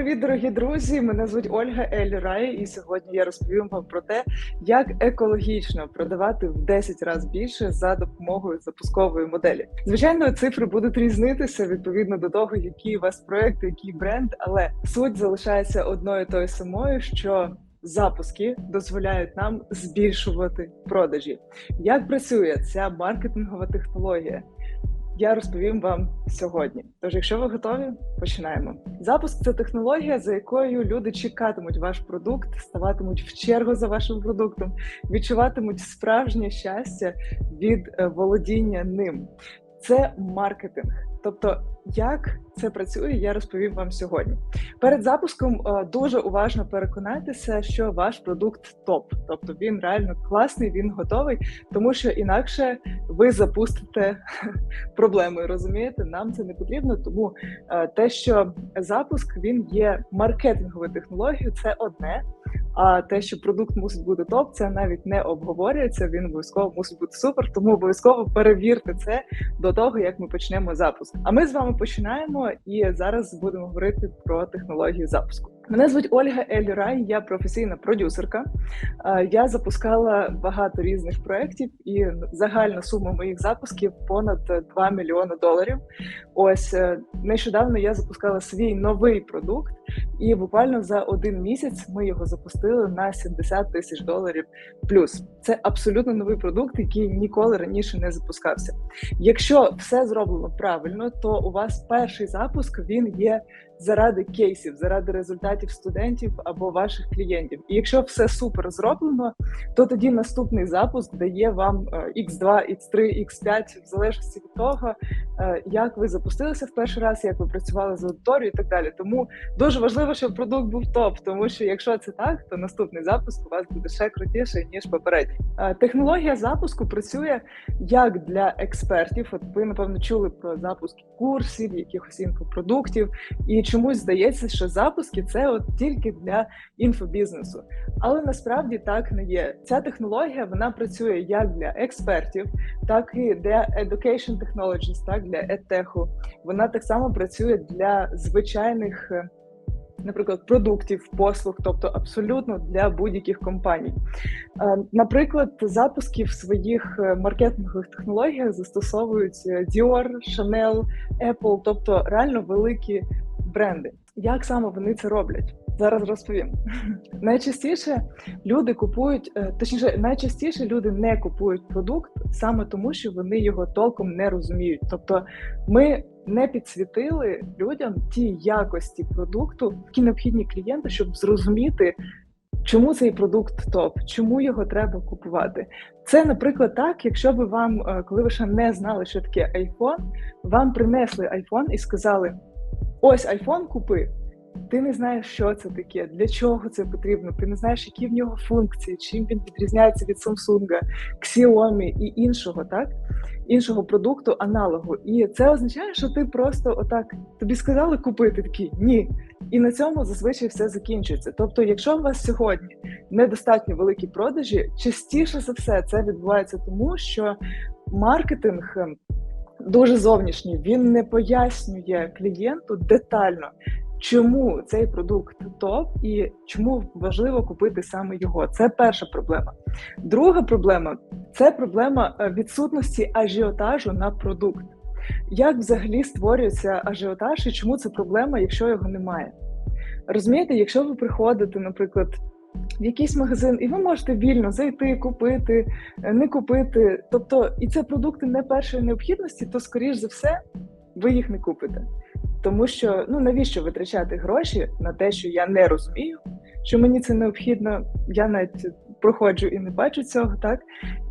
Привіт, дорогі друзі! Мене звуть Ольга Ель Рай, і сьогодні я розповім вам про те, як екологічно продавати в 10 разів більше за допомогою запускової моделі. Звичайно, цифри будуть різнитися відповідно до того, який у вас проект, який бренд, але суть залишається одною тою самою, що Запуски дозволяють нам збільшувати продажі. Як працює ця маркетингова технологія? Я розповім вам сьогодні. Тож, якщо ви готові, починаємо. Запуск це технологія, за якою люди чекатимуть ваш продукт, ставатимуть в чергу за вашим продуктом, відчуватимуть справжнє щастя від е, володіння ним. Це маркетинг. Тобто, як це працює, я розповім вам сьогодні. Перед запуском е, дуже уважно переконайтеся, що ваш продукт топ, тобто він реально класний, він готовий, тому що інакше ви запустите проблеми. Розумієте, нам це не потрібно. Тому е, те, що запуск він є маркетинговою технологією, це одне. А те, що продукт мусить бути топ, це навіть не обговорюється. Він обов'язково мусить бути супер. Тому обов'язково перевірте це до того, як ми почнемо запуск. А ми з вами починаємо і зараз будемо говорити про технологію запуску. Мене звуть Ольга Ель я професійна продюсерка. Я запускала багато різних проєктів, і загальна сума моїх запусків понад 2 мільйони доларів. Ось е, нещодавно я запускала свій новий продукт, і буквально за один місяць ми його запустили на 70 тисяч доларів. Плюс це абсолютно новий продукт, який ніколи раніше не запускався. Якщо все зроблено правильно, то у вас перший запуск він є заради кейсів, заради результатів студентів або ваших клієнтів. І якщо все супер зроблено, то тоді наступний запуск дає вам X2, X3, X5, в залежності від того, е, як ви запустилися в перший раз, як ви працювали з аудиторією і так далі. Тому дуже важливо, щоб продукт був топ, тому що якщо це так, то наступний запуск у вас буде ще крутіший ніж попередній. Е, технологія запуску працює як для експертів. От ви напевно чули про запуск курсів, якихось інфопродуктів і чомусь здається, що запуски це от тільки для інфобізнесу. Але насправді так не є. Ця технологія вона працює як для експертів, так і для education technologies, так для етеху. Вона так само працює для звичайних. Е, наприклад, продуктів, послуг, тобто абсолютно для будь-яких компаній. Е, наприклад, запуски в своїх е, маркетингових технологіях застосовують Dior, Chanel, Apple, тобто реально великі бренди. Як саме вони це роблять? Зараз розповім. Найчастіше люди купують, е, точніше, найчастіше люди не купують продукт саме тому, що вони його толком не розуміють. Тобто, ми не підсвітили людям ті якості продукту, які необхідні клієнту, щоб зрозуміти. Чому цей продукт топ? Чому його треба купувати? Це, наприклад, так, якщо б вам, е, коли ви ще не знали, що таке iPhone, вам принесли iPhone і сказали: Ось айфон купи. Ти не знаєш, що це таке, для чого це потрібно. Ти не знаєш, які в нього функції, чим він відрізняється від Samsung, Xiaomi і іншого, так іншого продукту, аналогу. І це означає, що ти просто отак тобі сказали купити такі ні. І на цьому зазвичай все закінчується. Тобто, якщо у вас сьогодні недостатньо великі продажі, частіше за все це відбувається тому, що маркетинг дуже зовнішній. Він не пояснює клієнту детально, чому цей продукт топ і чому важливо купити саме його. Це перша проблема. Друга проблема це проблема е, відсутності ажіотажу на продукт. Як взагалі створюється ажіотаж і чому це проблема, якщо його немає? Розумієте, якщо ви приходите, наприклад, в якийсь магазин, і ви можете вільно зайти, купити, е, не купити. Тобто, і це продукти не першої необхідності, то скоріш за все ви їх не купите. Тому що ну навіщо витрачати гроші на те, що я не розумію, що мені це необхідно, я навіть проходжу і не бачу цього, так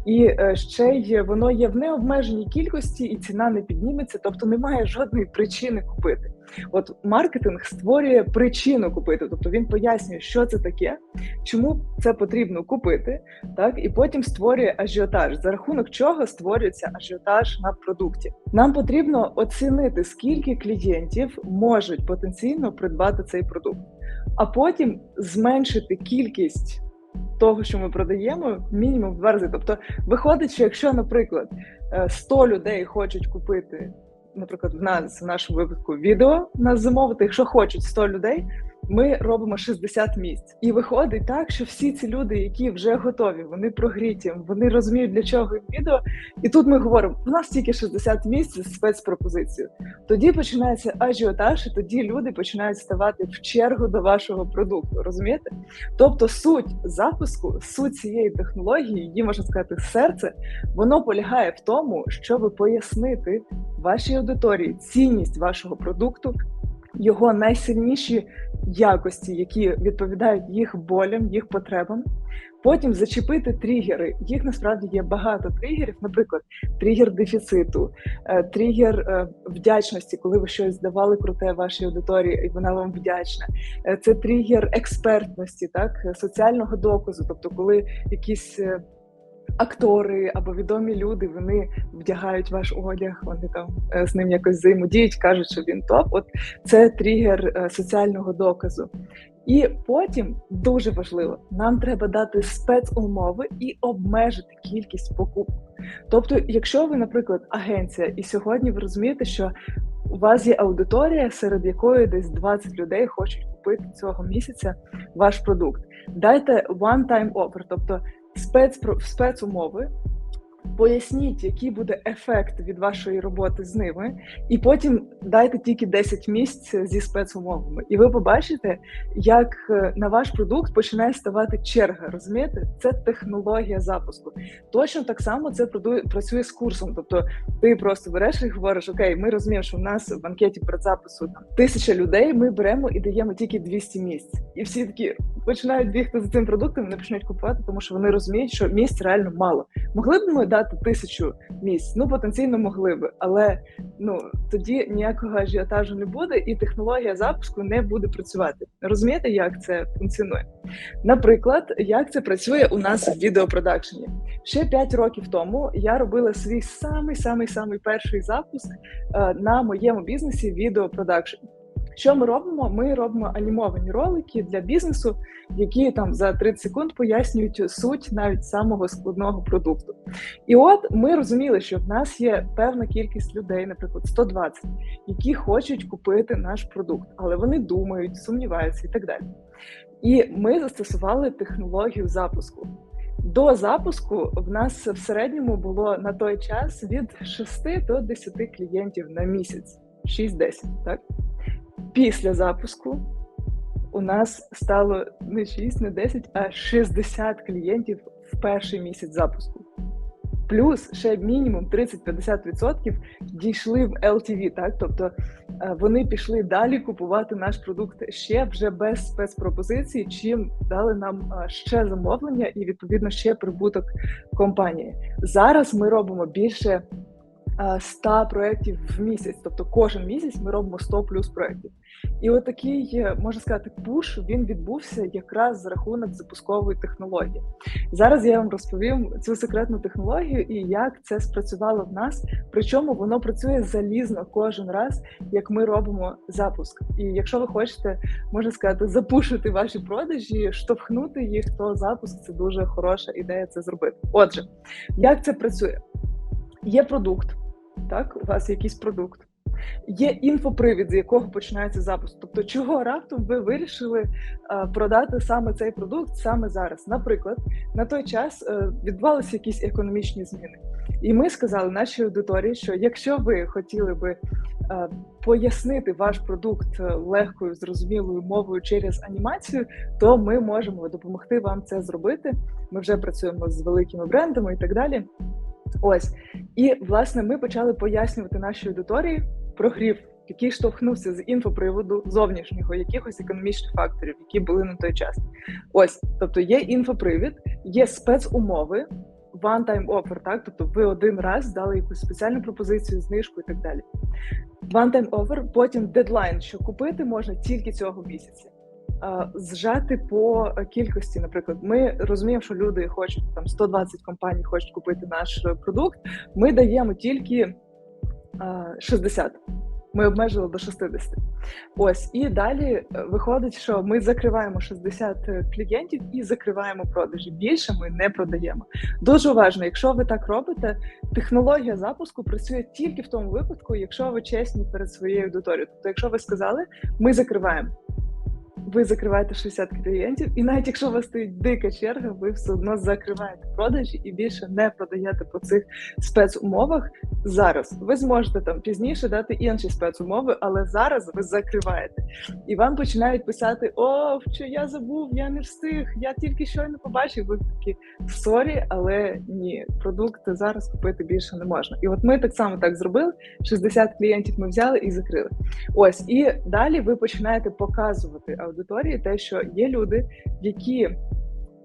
і е, ще й воно є в необмеженій кількості, і ціна не підніметься, тобто немає жодної причини купити. От маркетинг створює причину купити, тобто він пояснює, що це таке, чому це потрібно купити, так і потім створює ажіотаж, за рахунок чого створюється ажіотаж на продукті. Нам потрібно оцінити, скільки клієнтів можуть потенційно придбати цей продукт, а потім зменшити кількість того, що ми продаємо, мінімум в два рази. Тобто, виходить, що якщо, наприклад, 100 е, людей хочуть купити наприклад, в нас в нашому випадку відео нас замовити, якщо хочуть 100 людей ми робимо 60 місць, і виходить так, що всі ці люди, які вже готові, вони прогріті, вони розуміють для чого їм відео. І тут ми говоримо: у нас тільки 60 місць з спецпропозицією. Тоді починається ажіотаж, і тоді люди починають ставати в чергу до вашого продукту. Розумієте? Тобто, суть запуску, суть цієї технології, її можна сказати, серце, воно полягає в тому, щоб пояснити вашій аудиторії цінність вашого продукту його найсильніші якості, які відповідають їх болям, їх потребам. Потім зачепити тригери. Їх насправді є багато тригерів, наприклад, тригер дефіциту, е, тригер е, вдячності, коли ви щось давали круте вашій аудиторії, і вона вам вдячна. Е, це тригер експертності, так соціального доказу, тобто, коли якісь актори або відомі люди вони вдягають ваш одяг, вони там е, з ним якось взаємодіють, кажуть, що він топ. От це тригер е, соціального доказу. І потім дуже важливо, нам треба дати спецумови і обмежити кількість покупок. Тобто, якщо ви, наприклад, агенція, і сьогодні ви розумієте, що у вас є аудиторія, серед якої десь 20 людей хочуть купити цього місяця ваш продукт. Дайте one-time offer, тобто спец, спецумови, Поясніть, який буде ефект від вашої роботи з ними, і потім дайте тільки 10 місць зі спецумовами, і ви побачите, як е, на ваш продукт починає ставати черга. Розумієте, це технологія запуску. Точно так само це працює з курсом. Тобто, ти просто береш і говориш: Окей, ми розуміємо, що в нас в анкеті предзапису там тисяча людей. Ми беремо і даємо тільки 200 місць, і всі такі починають бігти за цим продуктом, не починають купувати, тому що вони розуміють, що місць реально мало. Могли б ми дати тисячу місць. Ну потенційно могли би, але ну тоді ніякого ажіотажу не буде, і технологія запуску не буде працювати. Розумієте, як це функціонує? Наприклад, як це працює у нас в відеопродакшені? Ще 5 років тому я робила свій самий самий самий перший запуск е, на моєму бізнесі відеопродакшн. Що ми робимо? Ми робимо анімовані ролики для бізнесу, які там за 30 секунд пояснюють суть навіть самого складного продукту. І от ми розуміли, що в нас є певна кількість людей, наприклад, 120, які хочуть купити наш продукт, але вони думають, сумніваються і так далі. І ми застосували технологію запуску. До запуску в нас в середньому було на той час від 6 до 10 клієнтів на місяць, 6-10, так? Після запуску у нас стало не 6, не 10, а 60 клієнтів в перший місяць запуску. Плюс ще мінімум 30-50% дійшли в LTV, так тобто е, вони пішли далі купувати наш продукт ще вже без спецпропозицій, чим дали нам е, ще замовлення і відповідно ще прибуток компанії. Зараз ми робимо більше 100 е, проєктів в місяць, тобто кожен місяць ми робимо 100 плюс проєктів. І от такий, можна сказати, пуш він відбувся якраз за рахунок запускової технології. Зараз я вам розповім цю секретну технологію і як це спрацювало в нас. Причому воно працює залізно кожен раз, як ми робимо запуск. І якщо ви хочете, можна сказати, запушити ваші продажі, штовхнути їх, то запуск це дуже хороша ідея це зробити. Отже, як це працює? Є продукт, так, у вас якийсь продукт. Є інфопривід, з якого починається запуск. Тобто, чого раптом ви вирішили а, продати саме цей продукт саме зараз? Наприклад, на той час е, відбувалися якісь економічні зміни, і ми сказали нашій аудиторії, що якщо ви хотіли би а, пояснити ваш продукт е, легкою зрозумілою мовою через анімацію, то ми можемо допомогти вам це зробити. Ми вже працюємо з великими брендами і так далі. Ось і власне ми почали пояснювати нашій аудиторії прогрів, який штовхнувся з інфоприводу зовнішнього, якихось економічних факторів, які були на той час. Ось, тобто є інфопривід, є спецумови, one-time offer, так, тобто ви один раз дали якусь спеціальну пропозицію, знижку і так далі. One-time offer, потім дедлайн, що купити можна тільки цього місяця. Зжати по кількості, наприклад, ми розуміємо, що люди хочуть там 120 компаній, хочуть купити наш продукт. Ми даємо тільки 60. Ми обмежили до 60. Ось і далі е, виходить, що ми закриваємо 60 клієнтів і закриваємо продажі. Більше ми не продаємо. Дуже уважно, якщо ви так робите, технологія запуску працює тільки в тому випадку, якщо ви чесні перед своєю аудиторією. Тобто, якщо ви сказали, ми закриваємо ви закриваєте 60 клієнтів, і навіть якщо у вас стоїть дика черга, ви все одно закриваєте продажі і більше не продаєте по цих спецумовах. Зараз ви зможете там пізніше дати інші спецумови, але зараз ви закриваєте і вам починають писати: О, що я забув, я не встиг, я тільки щойно побачив. Ви такі сорі, але ні, продукти зараз купити більше не можна. І от ми так само так зробили: 60 клієнтів ми взяли і закрили. Ось і далі ви починаєте показувати аудиторії те, що є люди, які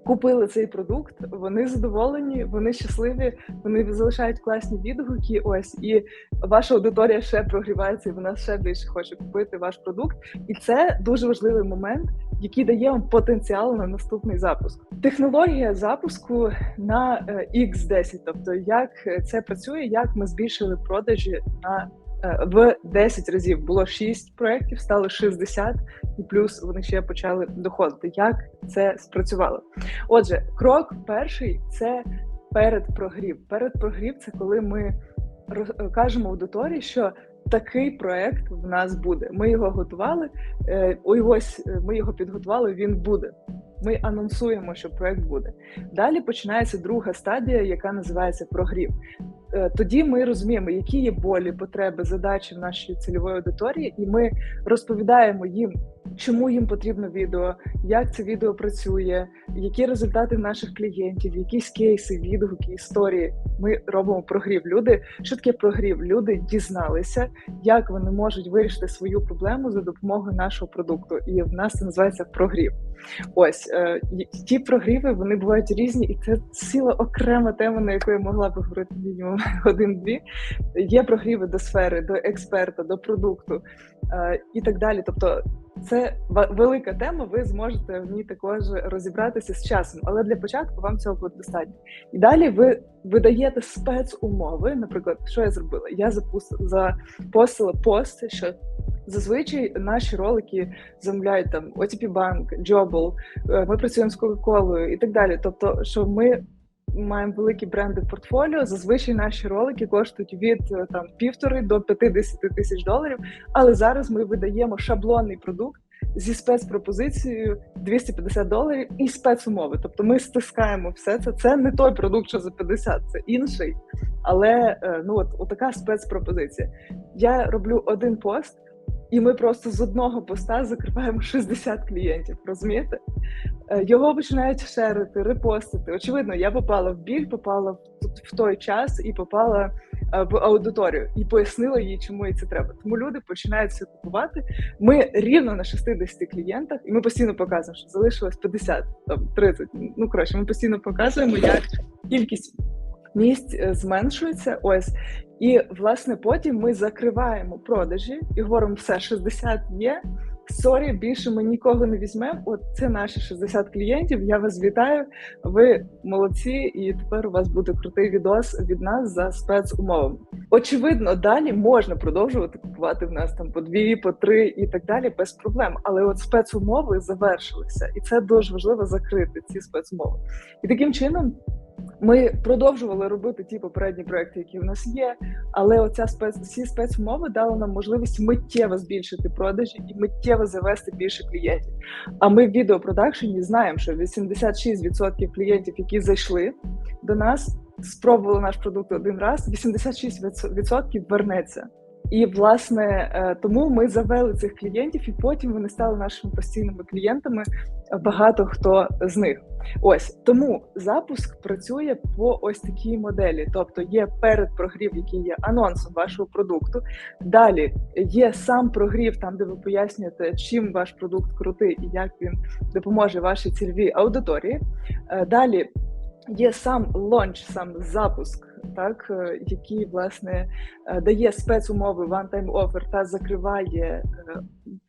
купили цей продукт, вони задоволені, вони щасливі, вони залишають класні відгуки. Ось і ваша аудиторія ще прогрівається, і вона ще більше хоче купити ваш продукт. І це дуже важливий момент, який дає вам потенціал на наступний запуск. Технологія запуску на X10, тобто як це працює, як ми збільшили продажі на Е, в 10 разів було 6 проєктів, стало 60, і плюс вони ще почали доходити. Як це спрацювало? Отже, крок перший це передпрогрів. Передпрогрів це коли ми кажемо аудиторії, що такий проект в нас буде. Ми його готували. Е, ось е, ми його підготували. Він буде. Ми анонсуємо, що проект буде. Далі починається друга стадія, яка називається прогрів. Е, тоді ми розуміємо, які є болі, потреби, задачі в нашій цільової аудиторії, і ми розповідаємо їм, чому їм потрібно відео, як це відео працює, які результати наших клієнтів, якісь кейси, відгуки, історії. Ми робимо прогрів. Люди що таке прогрів? Люди дізналися, як вони можуть вирішити свою проблему за допомогою нашого продукту. І в нас це називається прогрів. Ось е, ті прогріви вони бувають різні, і це ціла окрема тема, на яку я могла б говорити мінімум один-дві. Є прогріви до сфери, до експерта, до продукту е, і так далі. Тобто, це велика тема. Ви зможете в ній також розібратися з часом, але для початку вам цього буде достатньо. І далі ви видаєте спецумови. Наприклад, що я зробила? Я запустила запостила пост, що Зазвичай наші ролики замовляють там OTP Bank, Jobble, е, ми працюємо з Кока-Колою і так далі. Тобто, що ми маємо великі бренди в портфоліо. Зазвичай наші ролики коштують від е, там півтори до 50 тисяч доларів. Але зараз ми видаємо шаблонний продукт зі спецпропозицією 250 доларів і спецумови. Тобто ми стискаємо все це. Це не той продукт, що за 50, це інший. Але е, ну от така спецпропозиція. Я роблю один пост і ми просто з одного поста закриваємо 60 клієнтів. Розумієте? Е, його починають шерити, репостити. Очевидно, я попала в біль, попала в, в той час і попала е, в аудиторію і пояснила їй, чому їй це треба. Тому люди починають це купувати. Ми рівно на 60 клієнтах, і ми постійно показуємо, що залишилось 50, там 30. Ну коротше, ми постійно показуємо, як кількість місць е, зменшується. Ось і власне потім ми закриваємо продажі і говоримо, все 60 є. Сорі, більше ми нікого не візьмемо. От це наші 60 клієнтів. Я вас вітаю. Ви молодці, і тепер у вас буде крутий відос від нас за спецумовами. Очевидно, далі можна продовжувати купувати в нас там по дві, по три і так далі без проблем. Але от спецумови завершилися, і це дуже важливо закрити ці спецумови. І таким чином. Ми продовжували робити ті попередні проекти, які в нас є, але оця спец ці спецумови дали нам можливість миттєво збільшити продажі і миттєво завести більше клієнтів. А ми в відеопродакшені знаємо, що 86% клієнтів, які зайшли до нас, спробували наш продукт один раз, 86% вернеться. І власне е, тому ми завели цих клієнтів, і потім вони стали нашими постійними клієнтами. Багато хто з них. Ось тому запуск працює по ось такій моделі. Тобто є передпрогрів, який є анонсом вашого продукту. Далі є сам прогрів, там де ви пояснюєте, чим ваш продукт крутий і як він допоможе вашій цільовій аудиторії. Е, далі є сам лонч, сам запуск так які який власне е, дає спецумови one-time offer та закриває е,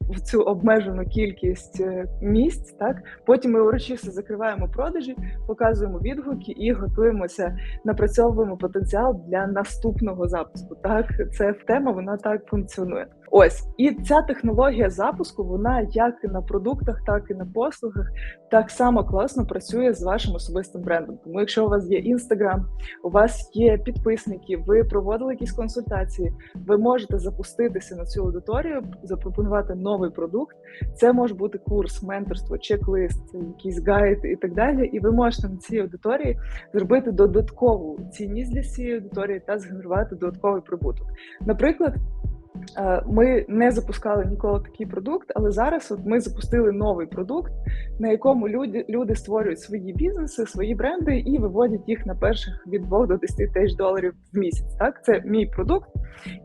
в цю обмежену кількість місць. Так потім ми урочисто закриваємо продажі, показуємо відгуки і готуємося, напрацьовуємо потенціал для наступного запуску. Так, це тема, вона так функціонує. Ось і ця технологія запуску, вона як і на продуктах, так і на послугах, так само класно працює з вашим особистим брендом. Тому, якщо у вас є інстаграм, у вас є підписники, ви проводили якісь консультації, ви можете запуститися на цю аудиторію, запропонувати новий продукт. Це може бути курс, менторство, чек-лист, якийсь гайд і так далі. І ви можете на цій аудиторії зробити додаткову цінність для цієї аудиторії та згенерувати додатковий прибуток. Наприклад. Е, ми не запускали ніколи такий продукт, але зараз от ми запустили новий продукт, на якому люди люди створюють свої бізнеси, свої бренди і виводять їх на перших від 2 до 10 тисяч доларів в місяць. Так, це мій продукт,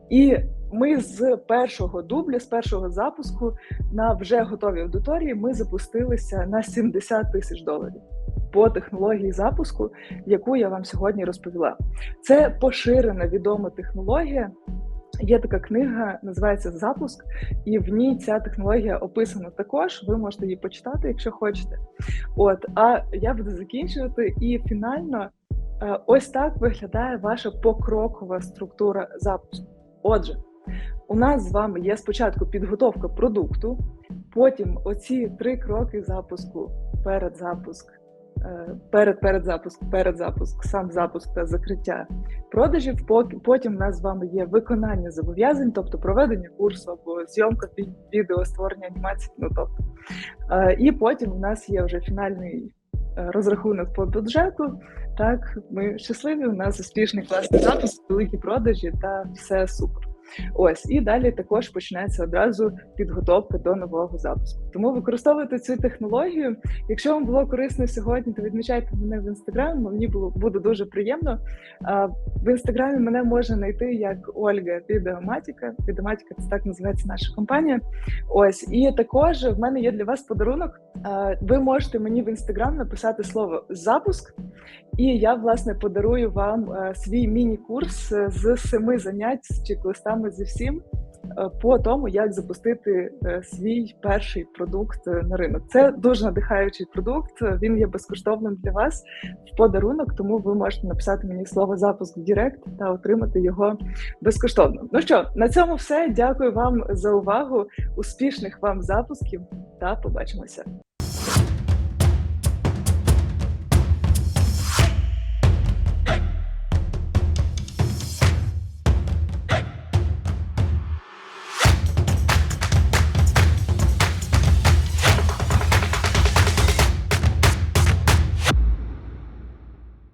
і ми з першого дубля, з першого запуску на вже готовій аудиторії, ми запустилися на 70 тисяч доларів. По технології запуску, яку я вам сьогодні розповіла, це поширена відома технологія, Є така книга, називається Запуск, і в ній ця технологія описана також. Ви можете її почитати, якщо хочете. От, а я буду закінчувати. І фінально е, ось так виглядає ваша покрокова структура запуску. Отже, у нас з вами є спочатку підготовка продукту, потім оці три кроки запуску перед запуск. Перед перед запуск, перед запуск, сам запуск та закриття продажів. Потім в нас з вами є виконання зобов'язань, тобто проведення курсу або зйомка відео, створення анімації. Ну тобто, е, і потім у нас є вже фінальний е, розрахунок по бюджету. Так, ми щасливі. У нас успішний класний запуск, великі продажі та все супер. Ось і далі також почнеться одразу підготовка до нового запуску. Тому використовуйте цю технологію. Якщо вам було корисно сьогодні, то відмічайте мене в інстаграм. Мені було буде дуже приємно. В інстаграмі мене можна знайти як Ольга Відеоматіка. Відеоматіка це так називається наша компанія. Ось і також в мене є для вас подарунок. Ви можете мені в інстаграм написати слово запуск, і я власне подарую вам свій міні-курс з семи занять з чек-листами саме зі всім е, по тому, як запустити е, свій перший продукт е, на ринок. Це дуже надихаючий продукт. Він є безкоштовним для вас в подарунок, тому ви можете написати мені слово запуск в Директ та отримати його безкоштовно. Ну що на цьому все. Дякую вам за увагу. Успішних вам запусків та побачимося.